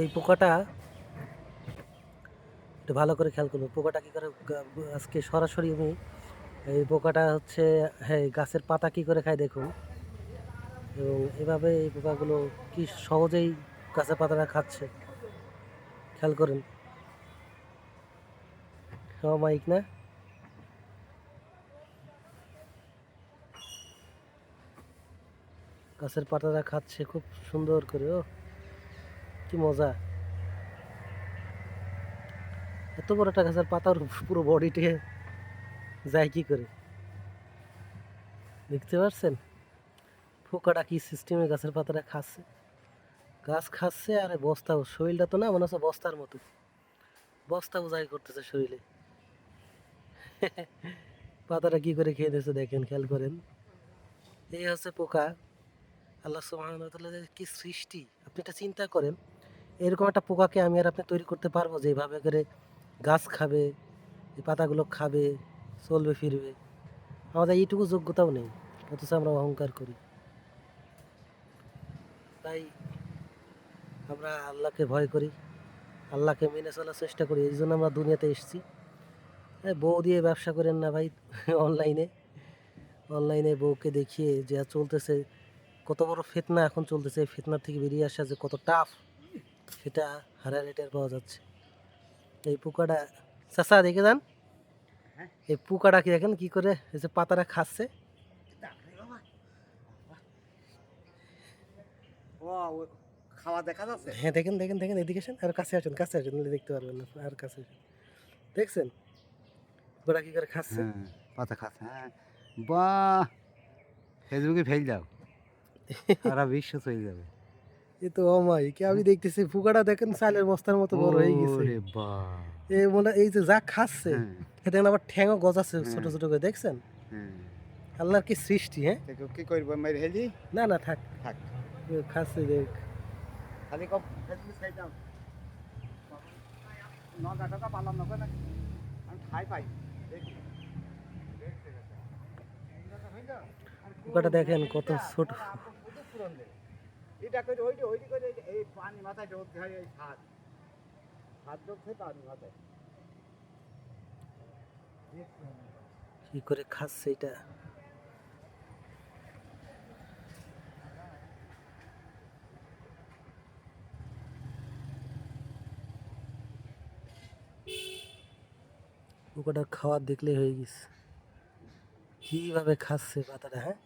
এই পোকাটা একটু ভালো করে খেয়াল করব। পোকাটা কী করে আজকে সরাসরি আমি এই পোকাটা হচ্ছে হ্যাঁ গাছের পাতা কী করে খায় দেখুন। এবং এভাবে এই পোকাগুলো কি সহজেই গাছের পাতাটা খাচ্ছে। খেয়াল করেন। মাইক না? গাছের পাতাটা খাচ্ছে, খুব সুন্দর করে, ও। কি মজা। এত বড় একটা গাছের পাতার পুরো বডিতে যায় কি করে? দেখতে পাচ্ছেন পোকাটা কি সিস্টেমে গাছের পাতাটা খাচ্ছে। গাছ খাচ্ছে, আর এই বস্তা শরীরটা তো না, মনে হচ্ছে বস্তার মতো। বস্তা বোঝাই করতেছে শরীরে। পাতাটা কি করে খেয়ে দিয়েছে দেখেন, খেয়াল করেন। এই হচ্ছে পোকা। আল্লাহ সুবহানাহু কি সৃষ্টি, আপনি এটা চিন্তা করেন, এরকম একটা পোকাকে আমি আর আপনি তৈরি করতে পারব যে এইভাবে করে গাছ খাবে পাতাগুলো খাবে, চলবে, ফিরবে। আমাদের এইটুকু যোগ্যতাও নেই, অথচ আমরা অহংকার করি। তাই আমরা আল্লাহকে ভয় করি, আল্লাহকে মেনে চলার চেষ্টা করি, এই জন্য আমরা দুনিয়াতে এসেছি। এই বউ দিয়ে ব্যবসা করেন না ভাই অনলাইনে অনলাইনে বউকে দেখিয়ে যে চলতেছে কত বড় ফেতনা এখন চলতেছে এই ফেতনা থেকে বেরিয়ে আসা যে কত টাফ সেটা হারা রেটের পাওয়া যাচ্ছে। এই পোকাটা চাষা দেখে যান। হ্যাঁ? এই পোকাটা কি দেখেন কি করে এই যে পাতাটা খাচ্ছে। খাওয়া দেখা যাচ্ছে? হ্যাঁ দেখেন দেখেন দেখেন এদিকে আসেন আর কাছে আসেন কাছে আসেন দেখতে পারবেন না আর কাছে আসেন। দেখছেন? পোকাটা কি করে খাচ্ছে? হ্যাঁ পাতা খাচ্ছে হ্যাঁ। বাহ! ফেসবুকে ফেল যাও সারা বিশ্ব চলে যাবে। এ তো আমি দেখতেছি পোকাটা দেখেন চালের বস্তার মতো বড় হয়ে গেছে। এই মনে এই যে যা খাচ্ছে হ্যাঁ। দেখেন আবার ঠ্যাংও গজাচ্ছে ছোট হ্যাঁ। ছোট করে দেখছেন? হ্যাঁ। আল্লাহর কি সৃষ্টি হ্যাঁ? কি করব মেরে হেলি না না থাক। থাক। এ খাচ্ছে দেখ। খালি কম ফেসবুক সাইড দাও টাকা পালাম না। আমি খাই পাই। পোকাটা দেখেন কত ছোট। এটা করে ওইটা ওইটা করে এই পানি মাথায় ঢোক হয় এই হাত। হাত ঢোকছে, পানি মাথায়। কি করে খাচ্ছে এটা? পোকাটা খাওয়ার দেখলেই হয়ে গেছে। কীভাবে খাচ্ছে পাতাটা হ্যাঁ?